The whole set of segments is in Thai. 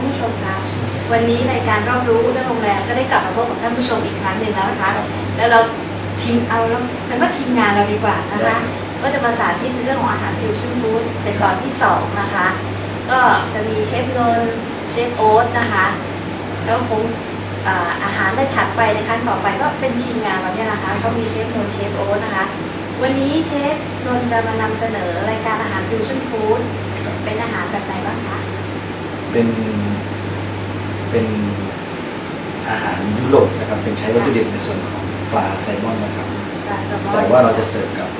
านผู้ชมคะวันนี้รายการรอบรู้เรื่องโรงแรมก็ได้กลับมาพบกับท่านผู้ชมอีกครั้งหนึ่งแล้วนะคะ แล้วเราทีมเอาแล้วเป็นว่าทีมงานเราดีกว่านะคะ ก็จะมาสาธิตในเรื่องของอาหารฟิวชั่นฟู้ดเป็นตอนที่สองนะคะ ก็จะมีเชฟนนท์เชฟโอ๊ตนะคะ แล้วคงอ่าอาหารในถัดไปในครั้งต่อไปก็เป็นทีมงานเราเนี่ยนะคะก็มีเชฟนนท์เชฟโอ๊ตนะคะ วันนี้เชฟนนท์จะมานำเสนอรายการอาหารฟิวชั่นฟู้ดเป็นอาหารแบบไหนบ้างคะ เป็นเป็นอาหารยุโรปนะครับ เป็นใช้วัตถุดิบในส่วนของปลาแซลมอนนะครับ ปลาแซลมอนแต่ว่าเราจะเสิร์ฟกับ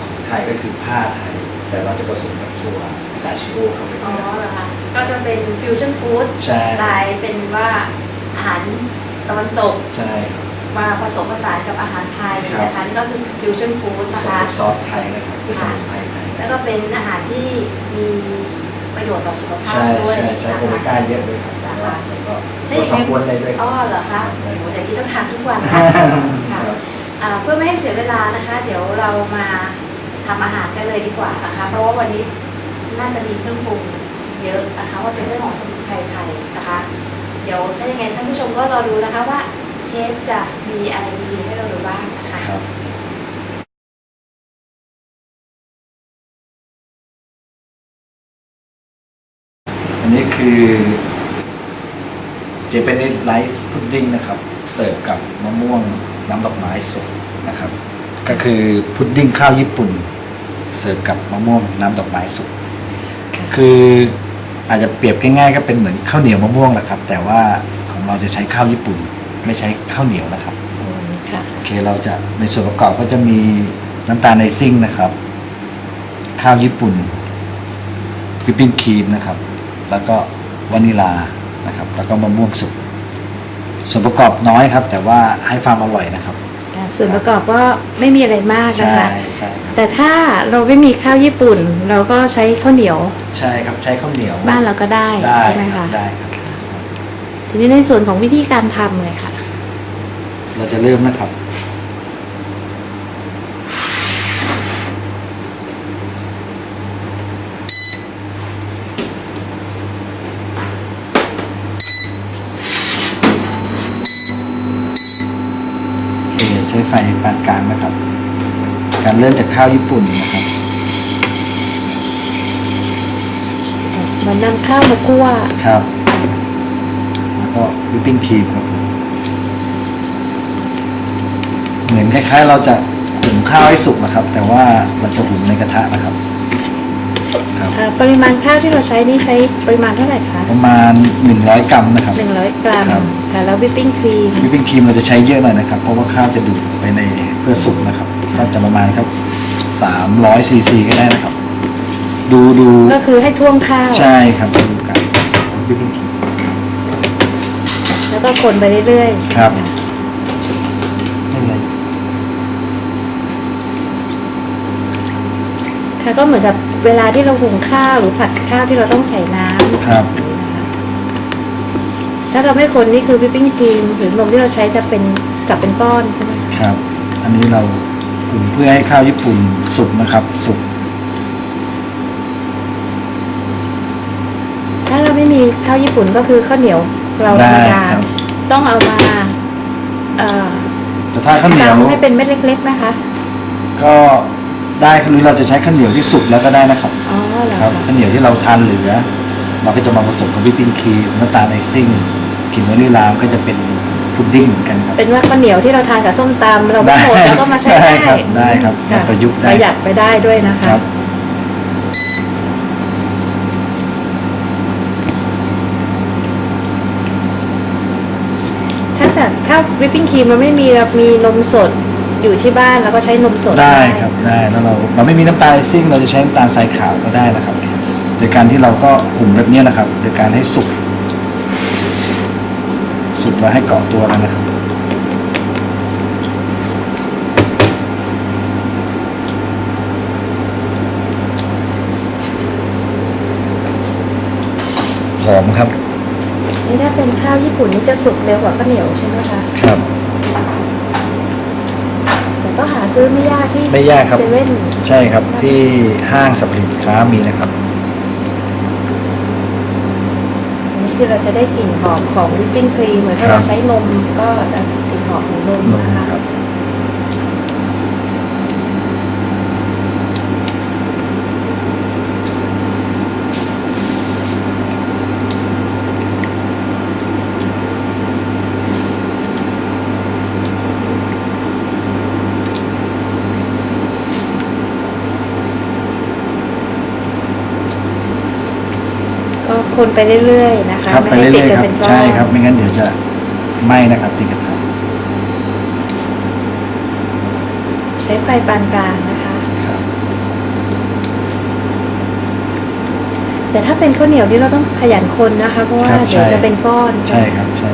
ของไทยก็คือผ้าไทย แต่เราจะผสมกับถั่วพิตาชิโอเข้าไปอ๋อด้วย เหรอคะก็จะเป็นฟิวชั่นฟู้ดใช่สไตล์เป็นว่าอาหารตะวันตกใช่ครับมาผสมผสานกับอาหารไทยครับนะคะนี่ก็คือฟิวชั่นฟู้ดผนะสมคะ กับซอสไทยนะครับเป็นสมุนไพรไทยแล้วก็เป็นอาหารที่มี ประโยชน์ต่อสุขภาพใช่ด้วยใช่ใช่โอเมก้าเยอะเลยครับนะแล้วคะก็ถ้าลอดย่างความนั้นอ้วนได้ด้วยคอ๋รัอบเหรอคะได้โอ้แต่กี้ต้องทานทุกวันนะคะค่ะอ่าเพื่อไม่ให้เสียเวลานะคะ เดี๋ยวเรามาทำอาหารกันเลยดีกว่านะคะ เพราะว่าวันนี้น่าจะมีเครื่องปรุงเยอะนะคะว่าเป็นเรื่องของสมุนไพรไทยนะคะ เดี๋ยวถ้ายังไงท่านผู้ชมก็รอดูนะคะว่าเชฟจะมีอะไรดีๆให้เราดูบ้าง คือเจแปนิสไ c ซ์พุดดิ้งนะครับ เสิร์ฟกับมะม่วงน้ำดอกไม้สดนะครับ ก็คือพุดดิ้งข้าวญี่ปุ่น เสิร์ฟกับมะม่วงน้ำดอกไม้สดคืออาจจะเปรียบง่ายๆ ก็เป็นเหมือนข้าวเหนียวมะม่วงแหละครับ แต่ว่าของเราจะใช้ข้าวญี่ปุ่น ไม่ใช้ข้าวเหนียวนะครับอืมค่ะโอเคเราจะในส่วนประกอบก็จะมีน้ำตาลไนซิ่งนะครับ ข้าวญี่ปุ่นวิปปิ้งครีมนะครับ แล้วก็ วานิลานะครับ แล้วก็มะม่วงสุกส่วนประกอบน้อยครับ แต่ว่าให้ความอร่อยนะครับ ส่วนประกอบก็ไม่มีอะไรมากนะใช่คะใช่ครับแต่ถ้าเราไม่มีข้าวญี่ปุ่น เราก็ใช้ข้าวเหนียว ใช่ครับใช้ข้าวเหนียว บ้านเราก็ได้ได้ใช่ไหมครัคะบได้ครับทีนี้ในส่วนของวิธีการทำเลยค่ะ เราจะเริ่มนะครับ โอเค ใช้ไฟปานกลางนะครับ การเริ่มจากข้าวญี่ปุ่นนะครับเหมือนนำข้าวมาคั่วครับ แล้วก็วิปปิ้งครีมครับผมเหมือนคล้ายๆ เราจะหุงข้าวให้สุกนะครับ แต่ว่าเราจะหุงในกระทะนะครับ ครับเอ่อปริมาณข้าวที่เราใช้นี่ใช้ปริมาณเท่าไหร่คะประมาณ 100 กรัมนะครับ 100 กรัมครับ ค่ะแล้ววิปปิ้งครีมวิปปิ้งครีมเราจะใช้เยอะหน่อยนะครับ เพราะว่าข้าวจะดูดไปในเพื่อสุกนะครับ ก็จะประมาณครับ300ซีซีก็ได้นะครับ ดูดูก็คือให้ท่วมข้าวใช่ครับดูกันวิปปิ้งครีมแล้วก็คนไปเรื่อยๆใช่ไหมครับะไม่เป็นไรค่ะก็เหมือนกับ เวลาที่เราหุงข้าวหรือผัดข้าวที่เราต้องใส่น้ำครับ ถ้าเราไม่คนนี่คือวิปปิ้งครีมหรือนมที่เราใช้จะเป็นจับเป็นก้อนใช่ไหมครับ อันนี้เราหุงเพื่อให้ข้าวญี่ปุ่นสุกนะครับ สุกถ้าเราไม่มีข้าวญี่ปุ่นก็คือข้าวเหนียวเราธรรมดาครับต้องเอามาเอ่อแต่ถ้าข้าวเหนียวตำให้เป็นเม็ดเล็ก ๆ นะคะ ก็ ได้หรือเราจะใช้ข้าวเหนียวที่สุกแล้วก็ได้นะครับอ๋อเหรอครับคะข้าวเหนียวที่เราทานเหลือเราก็จะมาผสมกับวิปปิ้งครีมน้ำตาลไอซิ่งกลิ่นวานิลาก็จะเป็นพุดดิ้งเหมือนกันครับ เป็นว่าข้าวเหนียวที่เราทานกับส้มตำเราไม่หมดแล้วก็มาใช้ได้ได้ครับได้ครับค่ะประยุกต์ได้ ประหยัดไปได้ด้วยนะคะครับ ถ้าจากถ้าวิปปิ้งครีมเราไม่มีเรามีนมสด อยู่ที่บ้านเราก็ใช้นมสดได้ครับได้แล้วเราเราไม่มีน้ำตาลไอซิ่งเราจะใช้น้ำตาลทรายขาวก็ได้นะครับ โดยการที่เราก็หุงแบบเนี้ยนะครับ โดยการให้สุกสุกแล้วให้เกาะตัวกันนะครับหอมครับ นี่ถ้าเป็นข้าวญี่ปุ่นนี่จะสุกเร็วกว่าข้าวเหนียวใช่ไหมคะครับ แต่ก็หา ซื้อไม่ยากที่ไม่ยากครับ เซเว่นใช่ครับที่ห้างสรรพสินค้ามีนะครับ อันนี้คือเราจะได้กลิ่นหอมของวิปปิ้งครีมเหมือนถ้าครัเราบใช้นมก็จะกลิ่นหอมของนมนมนะคะ ครับ ก็ คนไปเรื่อยๆนะคะครับไปไม่ให้เรื่ติดอยๆกันครับเป็นก้อนใช่ครับ ไม่งั้นเดี๋ยวจะไหม้นะครับติดกระทะใช้ไฟปานกลางนะคะครับแต่ถ้าเป็นข้าวเหนียวนี่เราต้องขยันคนนะคะ เพราะว่าครับเดี๋ยวใช่จะเป็นก้อนใช่ครับใช่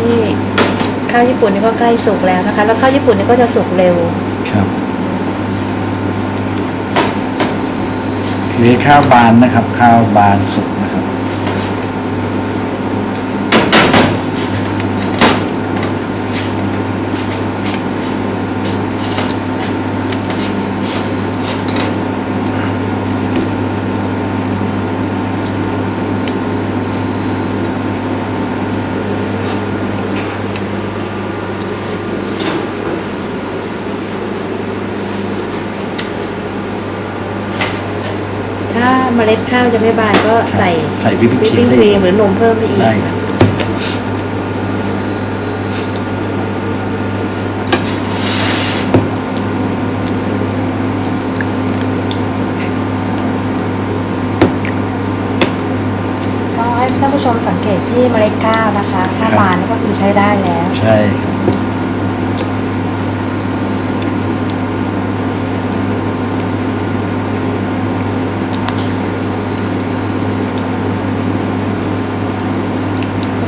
นี่ข้าว ญี่ปุ่นนี่ก็ใกล้สุกแล้วนะคะ แล้วข้าวญี่ปุ่นนี่ก็จะสุกเร็วครับคือข้าวบานนะครับ ข้าวบานสุก เมล็ดข้าวจะไม่บานก็ใส่ใส่วิปวิปปิ้ปิ้งงคครีรีมมหรือนมเพิ่มไปอีกได้ครับก็ให้ท่านผู้ชมสังเกตที่เมล็ดข้าวนะคะ ถ้าบานนี่ก็คือใช้ได้แล้ว ใช่ครับ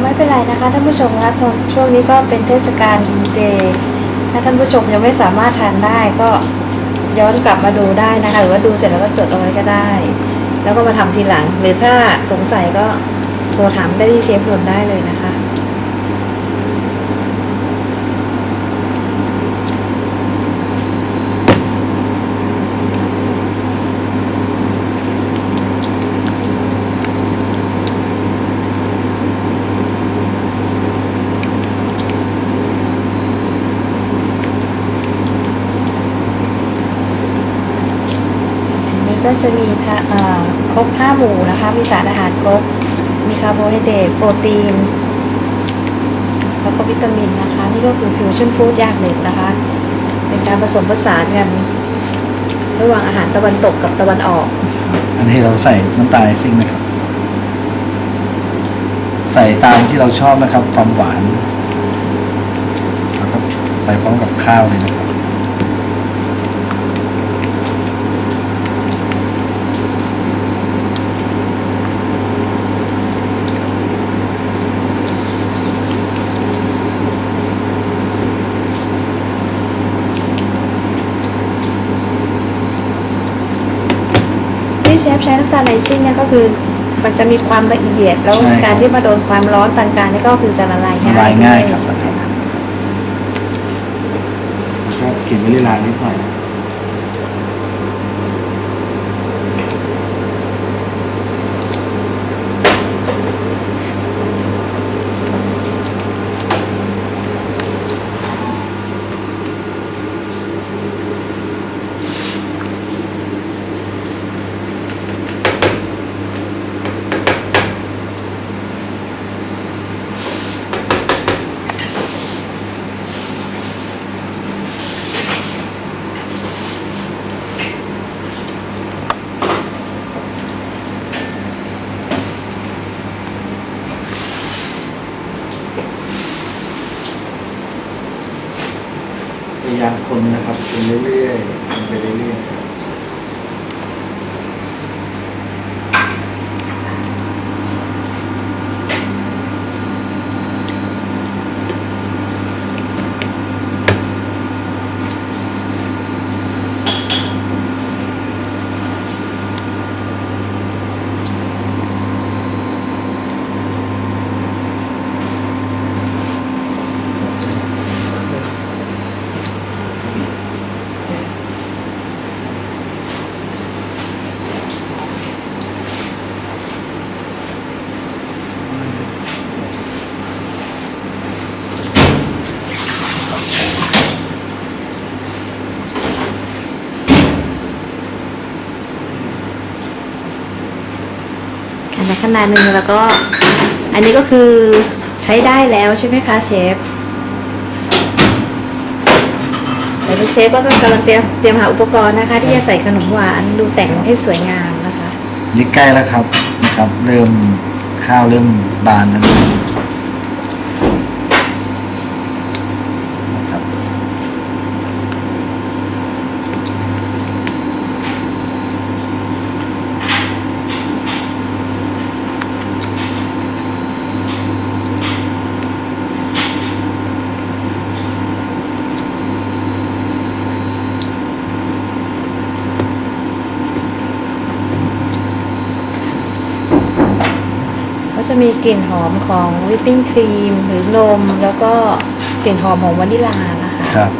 ไม่เป็ นไรนะคะท่านผู้ชมคะช่วงนี้ก็เป็นเทศกาลกินเจ ถ้าท่านผู้ชมยังไม่สามารถทานได้ก็ย้อนกลับมาดูได้นะคะหรือว่าดูเสร็จแล้วก็จดเอาไว้ก็ได้ แล้วก็มาทำทีหลัง หรือถ้าสงสัยก็โทรถามได้ที่เชฟรนได้เลยนะคะ อันนี้ก็ จะมีะครบห้าหมู่นะคะ มีสารอาหารครบ มีคาร์โบไฮเดรตโปรตีน แล้วก็วิตามินนะคะ นี่ก็คือฟิวชั่นฟู้ดยางหนึ่งนะคะ เป็นการผสมผสานกันระหว่างอาหารตะวันตกกับตะวันออก อันนี้เราใส่น้ำตาลไอซิ่งนะครับ ใส่ตามที่เราชอบนะครับ ความหวานแล้วก็ไปพร้อมกับข้าวเลยนะครับ ที่เชฟใช้น้ำตาลไอซิ่งเนี่ยก็คือมันจะมีความละเอียด แล้วใช่ครับ การที่มาโดนความร้อนปานกลางนี่ก็คือจะละลายง่ายละลายง่ายครับใช่ไหมคะแล้วก็กลิ่นวานิลลานิดหน่อยกางคนนะครับคนเรื่อยๆคนไปเรื่อยๆ ข้างในขนาดหนึ่งแล้วก็ อันนี้ก็คือใช้ได้แล้วใช่ไหมคะเชฟเดี๋ยวเชฟก็กำลังเตรียมเตรียมหาอุปกรณ์นะคะ ที่จะใส่ขนมหวานดูแต่งให้สวยงามนะคะ นี่ใกล้แล้วครับนะครับ เริ่มข้าวเริ่มบานแล้วนะครับ ก็จะมีก ลิ่นหอมของวิปปิ้งครีมหรือนม แล้วก็กลิ่นหอมของวานิลลานะคะ ครับ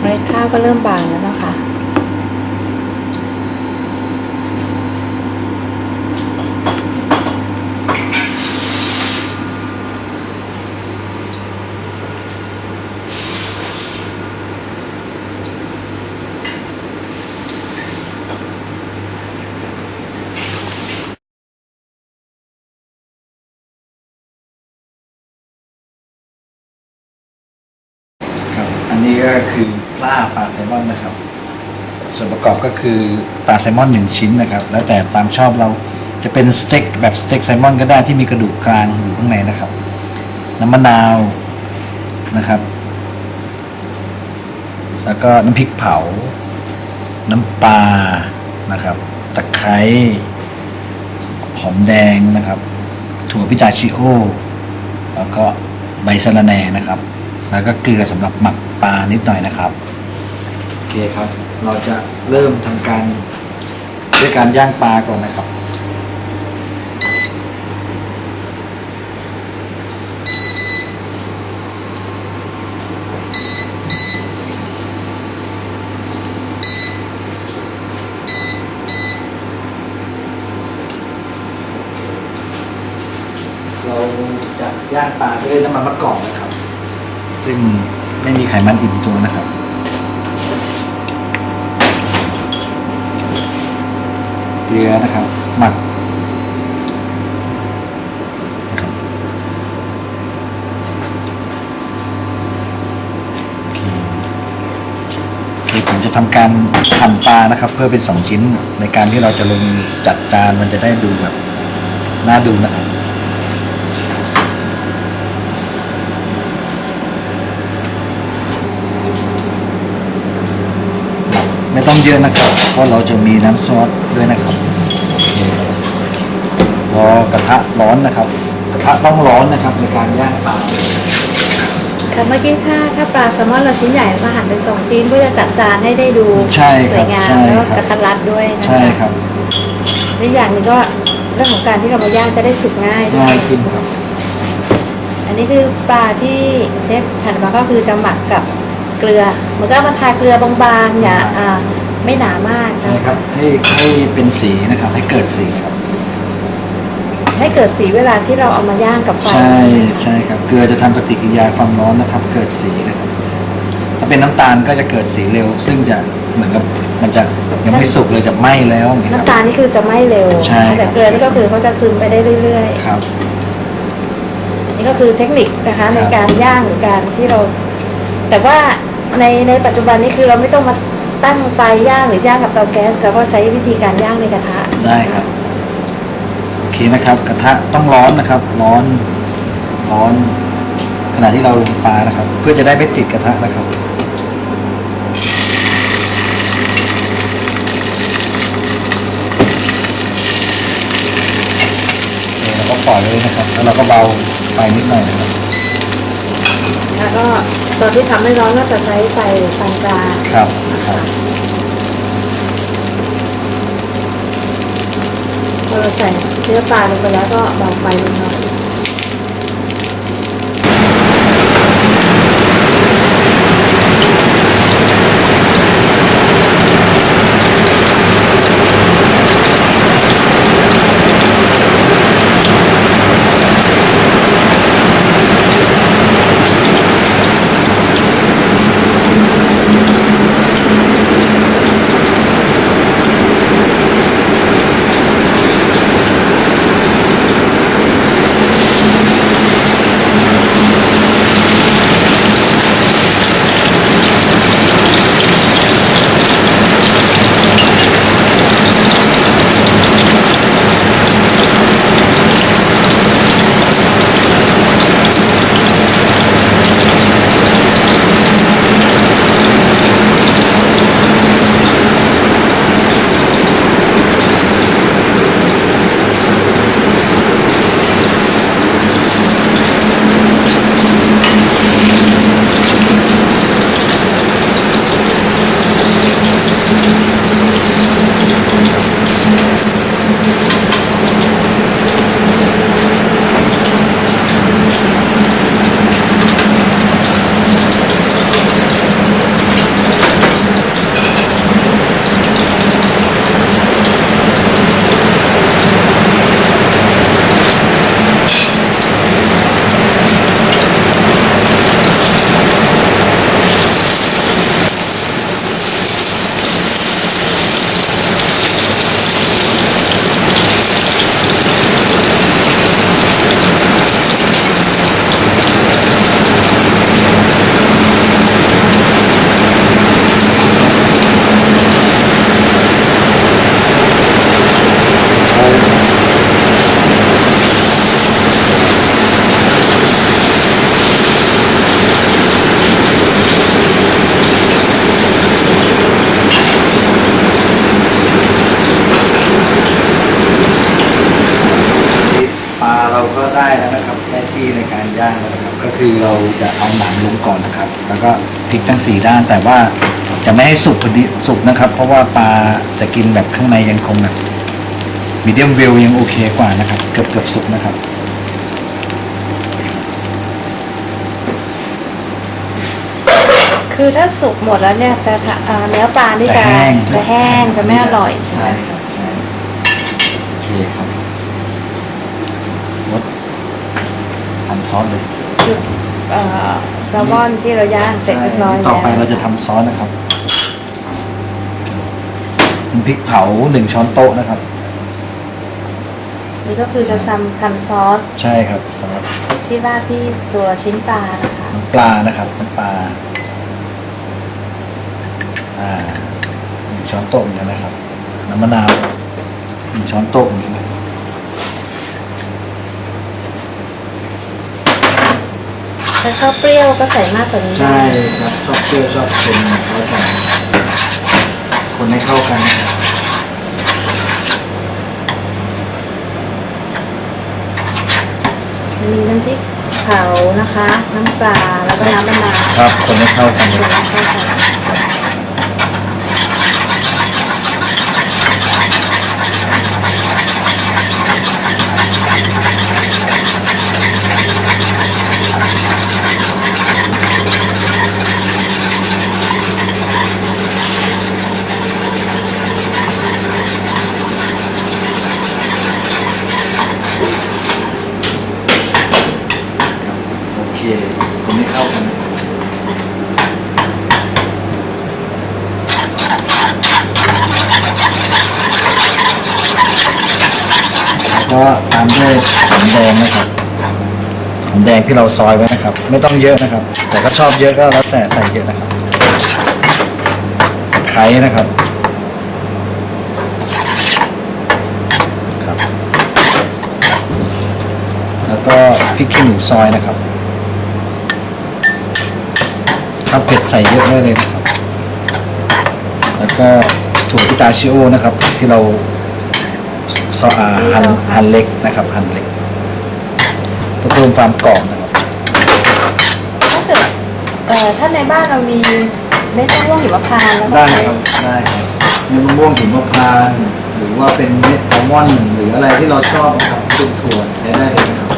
เมล็ดข้าวก็เริ่มบานแล้วนะคะ ครับ อันนี้ก็คือปลาปลาแซลมอนนะครับ ส่วนประกอบก็คือปลาแซลมอนหนึ่งชิ้นนะครับ แล้วแต่ตามชอบเราจะเป็นสเต็กแบบสเต็กแซลมอนก็ได้ที่มีกระดูกกลางอยู่ข้างในนะครับ น้ำมะนาวนะครับ แล้วก็น้ำพริกเผา น้ำปลานะครับ ตะไคร้หอมแดงนะครับ ถั่วพิจาชิโอ แล้วก็ใบสะระแหน่นะครับ แล้วก็เกลือสำหรับหมักปลานิดหน่อยนะครับ โอเคครับ เราจะเริ่มทำการด้วยการย่างปลาก่อนนะครับ เราจะย่างปลาด้วยน้ำมันมะกอกนะครับ ซึ่งไม่มีไขมันอิ่มตัวนะครับ เยื้อนะครับ หมักคีบคโอเคผมจะทำการหั่นปลานะครับ เพื่อเป็นสองชิ้นในการที่เราจะลงจัดจานมันจะได้ดูแบบน่าดูนะครับ ไม่ต้องเยอะนะครับ เพราะเราจะมีน้ำซอสด้วยนะครับโอเครอกระทะร้อนนะครับ กระทะต้องร้อนนะครับในการย่างปลาค่ะเมื่อกี้ถ้าถ้าปลาแซลมอนเราชิ้นใหญ่เราหั่นเป็นสองชิ้นเพื่อจะจัดจานให้ได้ดูใช่สครัวบยงามใช่แล้วก็คกรัระบทัดรัดด้วยนะใช่คะครับและอีกอย่างหนึงก็เรื่องของการที่เรามาย่างจะได้สุกง่ายด้วยง่ายขึ้นครับ อันนี้คือปลาที่เชฟหั่นมาก็คือจะหมักกับ เกลือเหมือนก็เอามาทาเกลือบางๆอย่าอ่าไม่หนามากใช่นะครับให้ให้เป็นสีนะครับ ให้เกิดสีครับให้เกิดสีเวลาที่เราเอามาย่างกับไฟใช่ใช่ไหมใช่ครับเกลือจะทำปฏิกิริยาความร้อนนะครับ เกิดสีนะครับ ถ้าเป็นน้ำตาลก็จะเกิดสีเร็ว ซึ่งจะเหมือนกับมันจะยังไม่สุกเลยจะไหม้แล้วอย่างเงี้ยครับ น้ำตาลนี่คือจะไม่เร็ว ใช่ครับ แต่เกลือนี่ก็คือเขาจะซึมไปได้เรื่อยครับ ๆนี่ก็คือเทคนิคนะคะ ในการย่างหรือการที่เรา แต่ว่า ในในปัจจุบันนี้คือเราไม่ต้องมาตั้งไฟย่างหรือย่างกับเตาแก๊สเราก็ใช้วิธีการย่างในกระทะได้ครับโอเคนะครับ กระทะต้องร้อนนะครับ ร้อนร้อน ขณะที่เราลงปลานะครับ เพื่อจะได้ไม่ติดกระทะนะครับเราก็ปล่อยเลยนะครับ แล้วเราก็เบาไฟนิดหน่อยนะครับ ก็ตอนที่ทำให้ร้อนก็จะใช้ไฟปานกลางครับครับ พอเราใส่เนื้อปลาลงไปแล้วก็เบาไฟลงหน่อย สี่ด้าน แต่ว่าจะไม่ให้สุกพอดีสุกนะครับ เพราะว่าปลาจะกินแบบข้างในยังคงแบบมีเดียมเวลยังโอเคกว่านะครับ เกือบเกือบสุกนะครับคือถ้าสุกหมดแล้วเนี่ยจะทะอ่าเนื้อปลานี่จะจะแห้ง จะแห้งจะไม่อร่อยใช่ใช่ไหมครับใช่โอเคครับรสทำซอสเลย คือเอ่อ แซลมอนที่เราย่างเสร็จเรียบร้อยใช่แล้วต่อไปเราจะทำซอสนะครับเป็นพริกเผาหนึ่งช้อนโต๊ะนะครับ นี่ก็คือจะทำทำซอสใช่ครับซอสที่ราดที่ตัวชิ้นปลานะคะน้ำปลานะครับน้ำปลาอ่าหนึ่งช้อนโต๊ะเหมือนกันนะครับน้ำมะนาวหนึ่งช้อนโต๊ะเหมือนกันนะครับ ถ้าชอบเปรี้ยวก็ใส่มากกว่านี้ใช่ครับชอบเปรี้ยวชอบเค็มแล้วแต่คนให้เข้ากันนะครับจะมีน้ำพริกเผานะคะ น้ำปลาแล้วก็น้ำมะนาวครับคนให้เข้ากันเลคนยละเข้ากัน โอเค คนให้เข้ากันแล้ว ก็ตามด้วยหอมแดงนะครับหอมแดงที่เราซอยไว้นะครับ ไม่ต้องเยอะนะครับ แต่ก็ชอบเยอะก็แล้วแต่ใส่เยอะนะครับไคร้นะครับครับ แล้วก็พริกขี้หนูซอยนะครับถ้าเผ็ดใส่เยอะได้เลยนะครับ แล้วก็ถั่วพิตาชิโอนะครับ ที่เรา ซออ่าหั่นหั่นเล็กนะครับหั่นเล็กเพื่อเพิ่มความกรอบนะครับถ้าเกิดเอ่อถ้าในบ้านเรามีเม็ดมะม่วงหิมพานต์แล้วก็ได้ใช้ครับได้ครับเม็ดมะม่วงหิมพานต์หรือว่าเป็นเม็ดอัลมอนด์หรืออะไรที่เราชอบนะครับตุนถั่วใช้ได้เลยนะครับ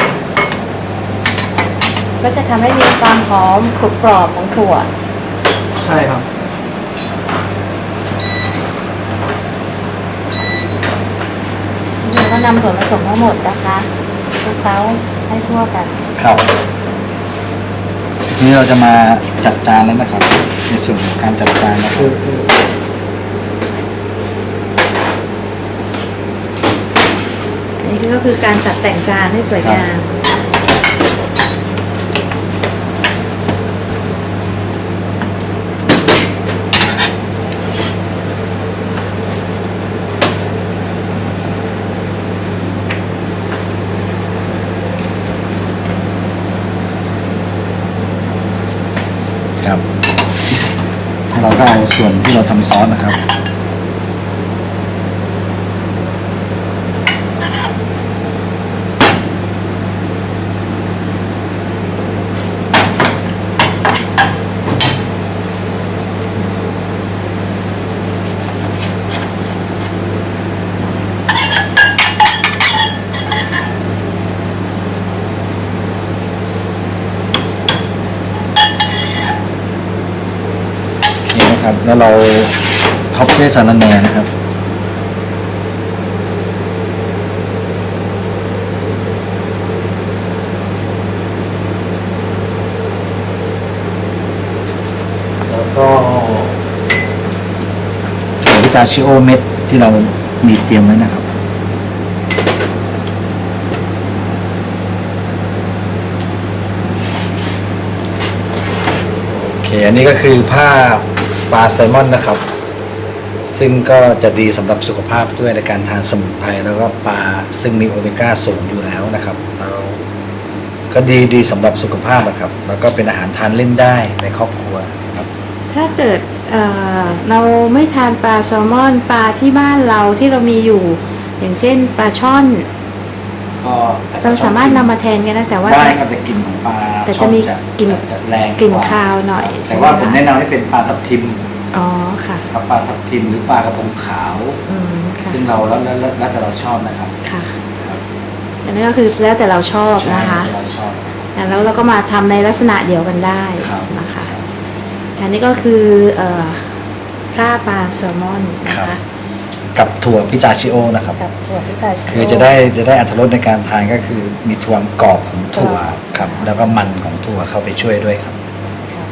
ก็จะทำให้มีความหอมกรุบกรอบของถั่ว ใช่ครับ เรา ก็นำส่วนผสมทั้งหมดนะคะคลุกเคล้าให้ทั่วกันครับทีนี้เราจะมาจัดจานแล้วนะครับ ในส่วนของการจัดจานนะครับอันนี้ก็คือการจัดแต่งจานให้สวยงาม ครับ เราก็เอาส่วนที่เราทำซอสนะครับ นะครับ แล้วเราท็อปด้วยสารแหน่นะครับแล้วก็วพิตาชิโอเม็ดที่เรามีเตรียมไว้นะครับ โอเค อันนี้ก็คือผ้า ปลาแซลมอนนะครับ ซึ่งก็จะดีสำหรับสุขภาพด้วยในการทานสมุนไพรแล้วก็ปลาซึ่งมีโอเมก้าสูงอยู่แล้วนะครับแล้วก็ดีดีสำหรับสุขภาพนะครับ แล้วก็เป็นอาหารทานเล่นได้ในครอบครัวครับ ถ้าเกิดเอ่อเราไม่ทานปลาแซลมอนปลาที่บ้านเราที่เรามีอยู่ อย่างเช่นปลาช่อน ก็เราสามารถนำมาแทนกันนะแต่ว่าได้จะครับแต่กลิ่นของปลาแต่จะมีช่อนกลิ่นจะแรงกลิ่นว่คาวหน่อย แต่ว่าใช่ไหมผมคะแนะนำให้เป็นปลาทับทิมอ๋อค่ะครับปลาทับทิมหรือปลากระพงขาวอืมค่ะซึ่งเราแล้วแล้วแล้วแล้วแต่เราชอบนะครับค่ะครับอันนี้ก็คือแล้วแต่เราชอบนะคะใช่เราชอบแล้วเราก็มาทำในลักษณะเดียวกันได้ครับนะคะอันนี้ก็คือเอ่อพร่าปลาแซลมอนนะครัคะบ กับถั่วพิตาชิโอนะครับ กับถั่วพิตาชิโคือจะได้จะได้อัตรสในการทานก็คือมีความกรอบของถั่วครับ แล้วก็มันของถั่วเข้าไปช่วยด้วยครับค่ะ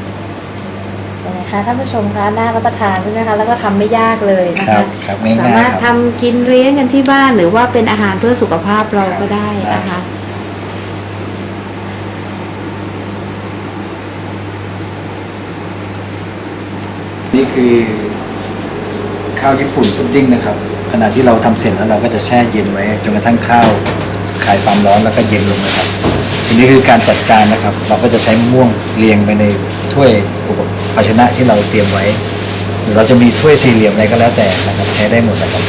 เป็นไงคะท่านผู้ชมคะน่ารับประทานใช่ไหมคะแล้วก็ทำไม่ยากเลยนะครัคะบครับง่ายๆสามารถครับทำกินเลี้ยงกันที่บ้านหรือว่าเป็นอาหารเพื่อสุขภาพเราก็ได้นะคะนี่คือ ข้าวญี่ปุ่นพุดดิ้งนะครับขณะที่เราทำเสร็จแล้วเราก็จะแช่เย็นไว้จนกระทั่งข้าวคลายความร้อนแล้วก็เย็นลงนะครับทีนี้คือการจัดการนะครับ เราก็จะใช้ม่วงเรียงไปในถ้วยภาชนะที่เราเตรียมไว้หรือเราจะมีถ้วยสี่เหลี่ยมอะไรก็แล้วแต่นะครับใช้ได้หมดนะครับ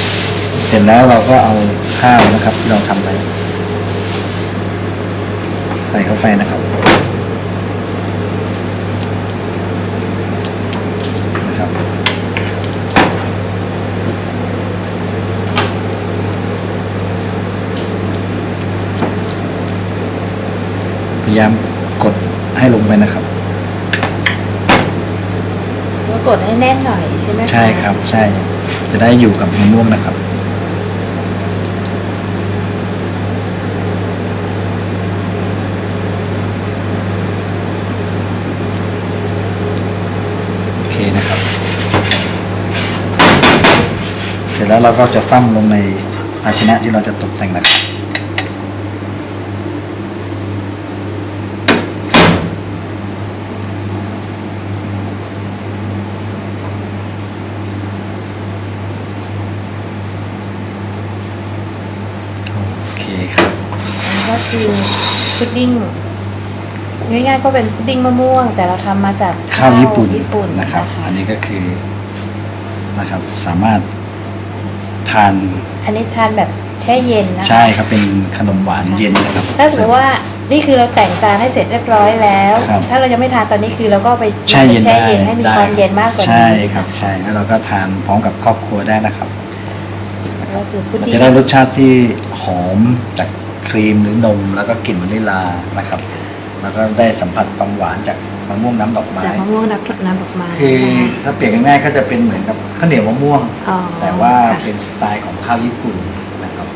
เสร็จแล้วเราก็เอาข้าวนะครับที่เราทำไว้ใส่เข้าไปนะครับ พยายามกดให้ลงไปนะครับ แล้วกดให้แน่นหน่อยใช่ไหมะใช่ครับ ใช่ จะได้อยู่กับมะม่วงนะครับ โอเคนะครับ เสร็จแล้วเราก็จะฟั่มลงในภาชนะที่เราจะตกแต่งนะครับ คือพุดดิ้งง่ายๆ ก็เป็นพุดดิ้งมะม่วง แต่เราทำมาจากข้าวญี่ปุ่นญี่ปุ่นนะครับนะคะอันนี้ก็คือนะครับสามารถทาน อันนี้ทานแบบแช่เย็นนะคะใช่ครับเป็นขนมหวานเย็นนะครับ ถ้าสมมติว่านี่คือเราแต่งจานให้เสร็จเรียบร้อยแล้วครับถ้าเรายังไม่ทานตอนนี้คือเราก็เอาไปแช่เย็นแช่ได้เย็นให้มีได้ความเย็นมากกว่านี้ใช่ครับใช่แล้วเราก็ทานพร้อมกับครอบครัวได้นะครับก็คือพุดมันดิ้งจะได้รสชาติที่หอมจากครีมหรือนมแล้วก็กลิ่นวานิลลานะครับ แล้วก็ได้สัมผัสความหวานจากมะม่วงน้ำดอกไม้จากมะม่วงน้ำน้ำดอกไม้คือนะคะถ้าเปรียบง่ายๆก็จะเป็นเหมือนกับข้าวเหนียวมะม่วงอ๋อแต่ว่าค่ะเป็นสไตล์ของข้าวญี่ปุ่นนะครับ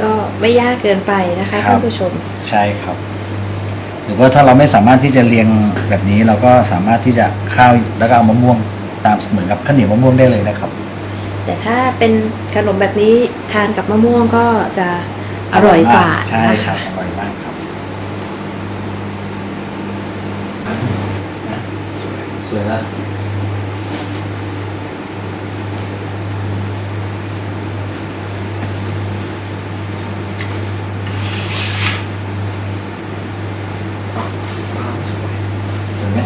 ก็ไม่ยากเกินไปนะคะครับท่านผู้ชม ใช่ครับ หรือว่าถ้าเราไม่สามารถที่จะเรียงแบบนี้เราก็สามารถที่จะข้าวแล้วก็เอามะม่วงตามเหมือนกับข้าวเหนียวมะม่วงได้เลยนะครับ แต่ถ้าเป็นขนมแบบนี้ทานกับมะม่วงก็จะ อร่อยกว่าใช่นะะครับอร่อยมากครับสวยแล้วสวยไหม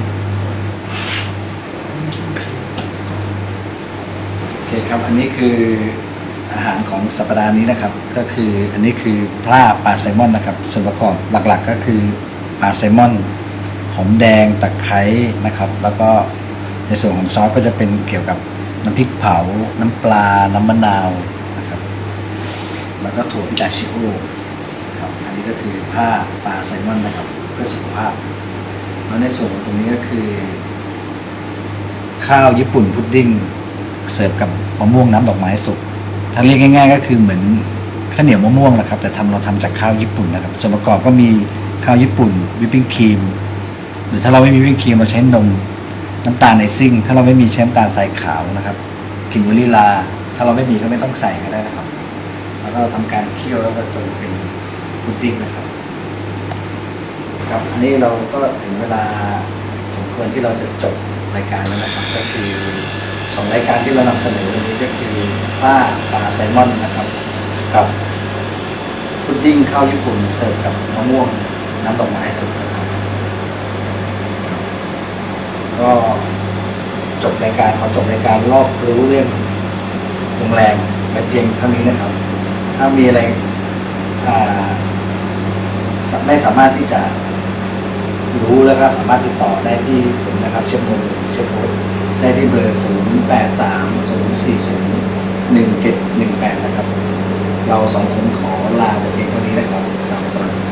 โอเคครับอันนี้คืออาหารของ สัปดาห์นี้นะครับ ก็คืออันนี้คือปลาปลาแซลมอนนะครับ ส่วนประกอบหลักๆ ก็คือปลาแซลมอน หอมแดงตะไคร้นะครับ แล้วก็ในส่วนของซอสก็จะเป็นเกี่ยวกับน้ำพริกเผา น้ำปลา น้ำมะนาวนะครับ แล้วก็ถั่วพิตาชิโอครับ อันนี้ก็คือผ้าปลาแซลมอนนะครับเพื่อสุขภาพ แล้วในส่วนของตรงนี้ก็คือ ข้าวญี่ปุ่นพุดดิ้งเสิร์ฟกับมะม่วงน้ำดอกไม้สุก ถ้าเรียกง่ายๆ ก็คือเหมือนข้าวเหนียวมะม่วงนะครับ แต่ทำเราทำจากข้าวญี่ปุ่นนะครับ ส่วนประกอบก็มีข้าวญี่ปุ่นวิปปิ้งครีมหรือถ้าเราไม่มีวิปปิ้งครีมเราใช้นมน้ำตาลในซิ่ง ถ้าเราไม่มีใช้น้ำตาลทรายขาวนะครับกลิ่นวานิลลา ถ้าเราไม่มีก็ไม่ต้องใส่ก็ได้นะครับ แล้วก็ทำการเคี่ยวแล้วก็จนเป็นพุดดิ้งนะครับครับอันนี้เราก็ถึงเวลาสมควรที่เราจะจบรายการแล้วนะครับ ก็คือสองรายการที่เรานำเสนอวันนี้ก็คือ ป้าปลาแซลมอนนะครับกับพุดดิ้งข้าวญี่ปุ่นเสิร์ฟกับมะม่วงน้ำดอกไม้สุกนะครับ ก็จบรายการขอจบรายการรอบรู้เรื่องโรงแรมไปเพียงเท่านี้นะครับ ถ้ามีอะไรไม่สามารถที่จะรู้แล้วก็สามารถติดต่อได้ที่ผมนะครับ เชื่อมโยงเชื่อมโยงได้ที่เบอร์ 0 8 3 0 4 0 1 7 1 8 นะครับ เราสองคนขอลาแต่เพียงเท่านี้นะครับครับสวัสดี